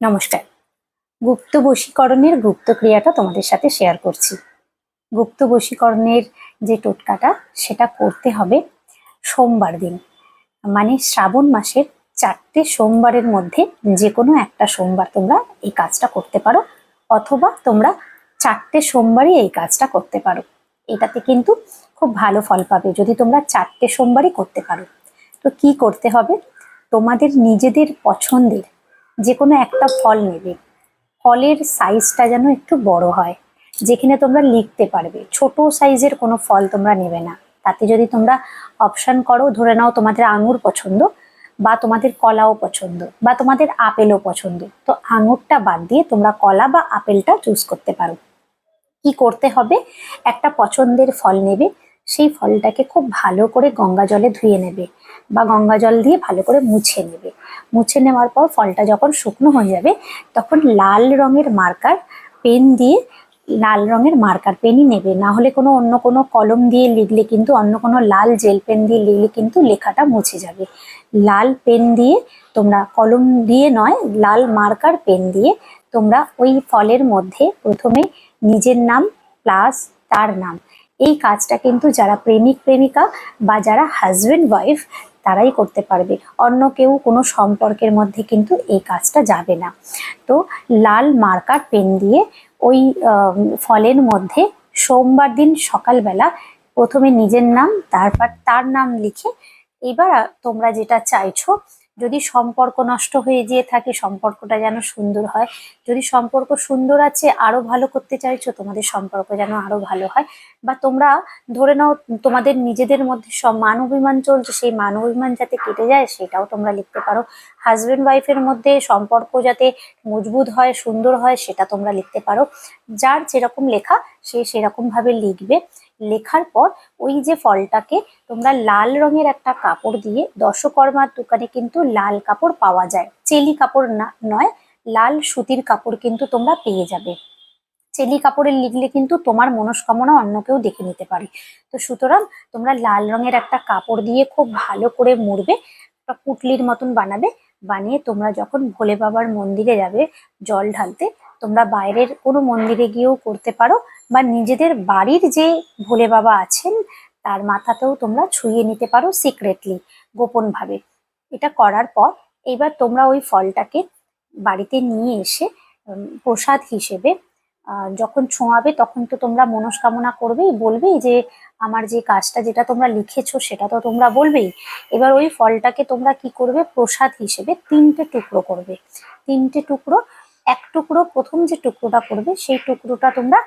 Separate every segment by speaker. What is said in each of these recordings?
Speaker 1: নমস্কার। গুপ্ত বশীকরণের গুপ্ত ক্রিয়াটা তোমাদের সাথে শেয়ার করছি। গুপ্ত বশীকরণের যে টোটকাটা, সেটা করতে হবে সোমবার দিন। মানে শ্রাবণ মাসের চারটে সোমবারের মধ্যে যে কোনো একটা সোমবার তোমরা এই কাজটা করতে পারো, অথবা তোমরা চারটে সোমবারই এই কাজটা করতে পারো। এটাতে কিন্তু খুব ভালো ফল পাবে যদি তোমরা চারটে সোমবারই করতে পারো। তো কি করতে হবে? তোমাদের নিজেদের পছন্দের যে একটা ফল নেবে। ফলের সাইজটা যেন একটু বড় হয়। যেখানে তোমরা লিখতে পারবে। ছোট সাইজের কোনো ফল তোমরা নেবে না। তাতে যদি তোমরা অপশন করো, ধরে নাও তোমাদের আঙুর পছন্দ বা তোমাদের কলাও পছন্দ বা তোমাদের আপেলও পছন্দ। তো আঙুরটা বাদ দিয়ে তোমরা কলা বা আপেলটা চুজ করতে পারো। কি করতে হবে? একটা পছন্দের ফল নেবে। সেই ফলটাকে খুব ভালো করে গঙ্গা জলে ধুয়ে নেবে বা গঙ্গা জল দিয়ে ভালো করে মুছে নেবে। মুছে নেওয়ার পর ফলটা যখন শুকনো হয়ে যাবে, তখন লাল রঙের মার্কার পেন দিয়ে লাল রঙের মার্কার পেনই নেবে। না হলে কোনো অন্য কোনো কলম দিয়ে লিখলে কিন্তু, অন্য কোনো লাল জেল পেন দিয়ে লিখলে কিন্তু লেখাটা মুছে যাবে। লাল পেন দিয়ে তোমরা কলম দিয়ে নয়, লাল মার্কার পেন দিয়ে তোমরা ওই ফলের মধ্যে প্রথমে নিজের নাম, প্লাস তার নাম। এই কাজটা কিন্তু যারা প্রেমিক, প্রেমিকা বা যারা হাজব্যান্ড ওয়াইফ তারাই করতে পারবে। অন্য কেউ কোনো সম্পর্কের মধ্যে কিন্তু এই কাজটা যাবে না। তো লাল মার্কার পেন দিয়ে ওই ফলের মধ্যে সোমবার দিন সকালবেলা প্রথমে নিজের নাম, তারপর তার নাম লিখে এবার তোমরা যেটা চাইছো যদি সম্পর্ক নষ্ট হয়ে যেয়ে থাকে, সম্পর্কটা যেন সুন্দর হয়। যদি সম্পর্ক সুন্দর আছে, আরও ভালো করতে চাইছো, তোমাদের সম্পর্ক যেন আরও ভালো হয়। বা তোমরা ধরে নাও, তোমাদের নিজেদের মধ্যে সব মান অভিমান চলছে, সেই মান অভিমান যাতে কেটে যায়, সেটাও তোমরা লিখতে পারো। হাজব্যান্ড ওয়াইফের মধ্যে সম্পর্ক যাতে মজবুত হয়, সুন্দর হয়, সেটা তোমরা লিখতে পারো। যার যেরকম লেখা, সে সেরকম ভাবে লিখবে। লেখার পর ওই যে ফলটাকে তোমরা লাল রঙের একটা কাপড় দিয়ে দশকর্মার দোকানে কিন্তু লাল কাপড় পাওয়া যায়। চেলি কাপড় না, নয়, লাল সুতির কাপড় কিন্তু তোমরা পেয়ে যাবে। চেলি কাপড়ে লিখলে কিন্তু তোমার মনস্কামনা অন্য কেউ দেখে নিতে পারে। তো সুতরাং তোমরা লাল রঙের একটা কাপড় দিয়ে খুব ভালো করে মুড়বে, একটা পুটলির মতন বানাবে, বানিয়ে তোমরা যখন ভোলে বাবার মন্দিরে যাবে জল ঢালতে তোমরা বাইরের কোনো মন্দিরে গিয়েও করতে পারো বা নিজেদের বাড়ির যে ভোলে বাবা আছেন, তার মাথাতেও তোমরা ছুঁয়ে নিতে পারো সিক্রেটলি গোপনভাবে। এটা করার পর এইবার তোমরা ওই ফলটাকে বাড়িতে নিয়ে এসে প্রসাদ হিসেবে যখন ছোঁয়াবে তখন তো তোমরা মনস্কামনা করবেই, বলবেই যে আমার যে কাজটা যেটা তোমরা লিখেছো সেটা তো তোমরা বলবেই। এবার ওই ফলটাকে তোমরা কি করবে? প্রসাদ হিসেবে তিনটে টুকরো করবে। তিনটে টুকরো এক টুকরো, প্রথম যে টুকরোটা করবে, সেই টুকরোটা তোমরা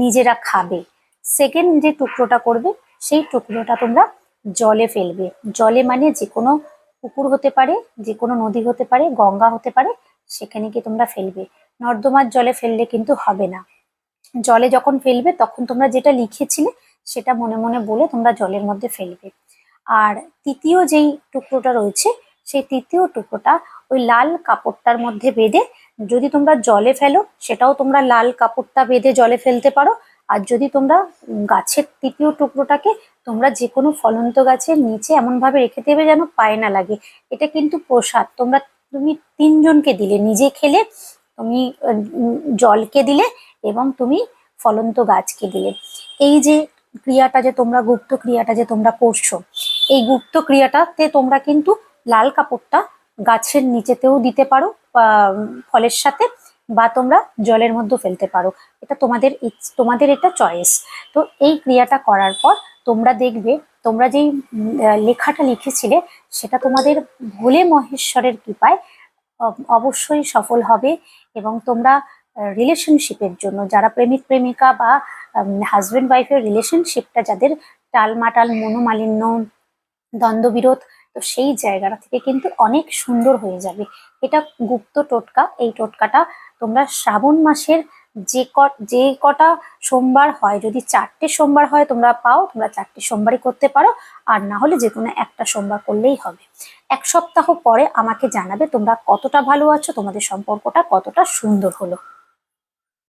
Speaker 1: নিজেরা খাবে। সেকেন্ড যে টুকরোটা করবে, সেই টুকরোটা তোমরা জলে ফেলবে। জলে মানে যে কোনো পুকুর হতে পারে, যে কোনো নদী হতে পারে, গঙ্গা হতে পারে, সেখানে কি তোমরা ফেলবে। নর্দমার জলে ফেললে কিন্তু হবে না। জলে যখন ফেলবে, তখন তোমরা যেটা লিখেছিলে, সেটা মনে মনে বলে তোমরা জলের মধ্যে ফেলবে। আর তৃতীয় যেই টুকরোটা রয়েছে, সেই তৃতীয় টুকরোটা ওই লাল কাপড়টার মধ্যে বেঁধে যদি তোমরা জলে ফেলো, সেটাও তোমরা লাল কাপড়টা বেঁধে জলে ফেলতে পারো। আর যদি তোমরা গাছের তৃতীয় টুকরোটাকে তোমরা যে কোনো ফলন্ত গাছের নিচে এমন ভাবে রেখে দেবে যেন পায়ে না লাগে। এটা কিন্তু প্রসাদ। তোমরা তুমি তিনজনকে দিলে, নিজে খেলে, তুমি জলকে দিলে এবং তুমি ফলন্ত গাছকে দিলে। এই যে ক্রিয়াটা যে তোমরা, গুপ্ত ক্রিয়াটা যে তোমরা করছ, এই গুপ্ত ক্রিয়াটাতে তোমরা কিন্তু লাল কাপড়টা গাছের নিচেতেও দিতে পারো ফলের সাথে, বা তোমরা জলের মধ্যে ফেলতে পারো। এটা তোমাদের তোমাদের এটা চয়েস তো এই ক্রিয়াটা করার পর তোমরা দেখবে, তোমরা যেই লেখাটা লিখেছিলে, সেটা তোমাদের ভোলে মহেশ্বরের কৃপায় অবশ্যই সফল হবে এবং তোমরা রিলেশনশিপের জন্য, যারা প্রেমিক প্রেমিকা বা হাজব্যান্ড ওয়াইফের রিলেশনশিপটা যাদের টালমাটাল, মনোমালিন্য, দ্বন্দ্ববিরোধ তো সেই জায়গাটা থেকে কিন্তু অনেক সুন্দর হয়ে যাবে। এটা গুপ্ত টোটকা। এই টোটকাটা তোমরা শ্রাবণ মাসের যে ক, যে কটা সোমবার হয়, যদি চারটে সোমবার হয় তোমরা পাও, তোমরা চারটে সোমবারই করতে পারো। আর না হলে যে কোনো একটা সোমবার করলেই হবে। এক সপ্তাহ পরে আমাকে জানাবে তোমরা কতটা ভালো আছো, তোমাদের সম্পর্কটা কতটা সুন্দর হলো।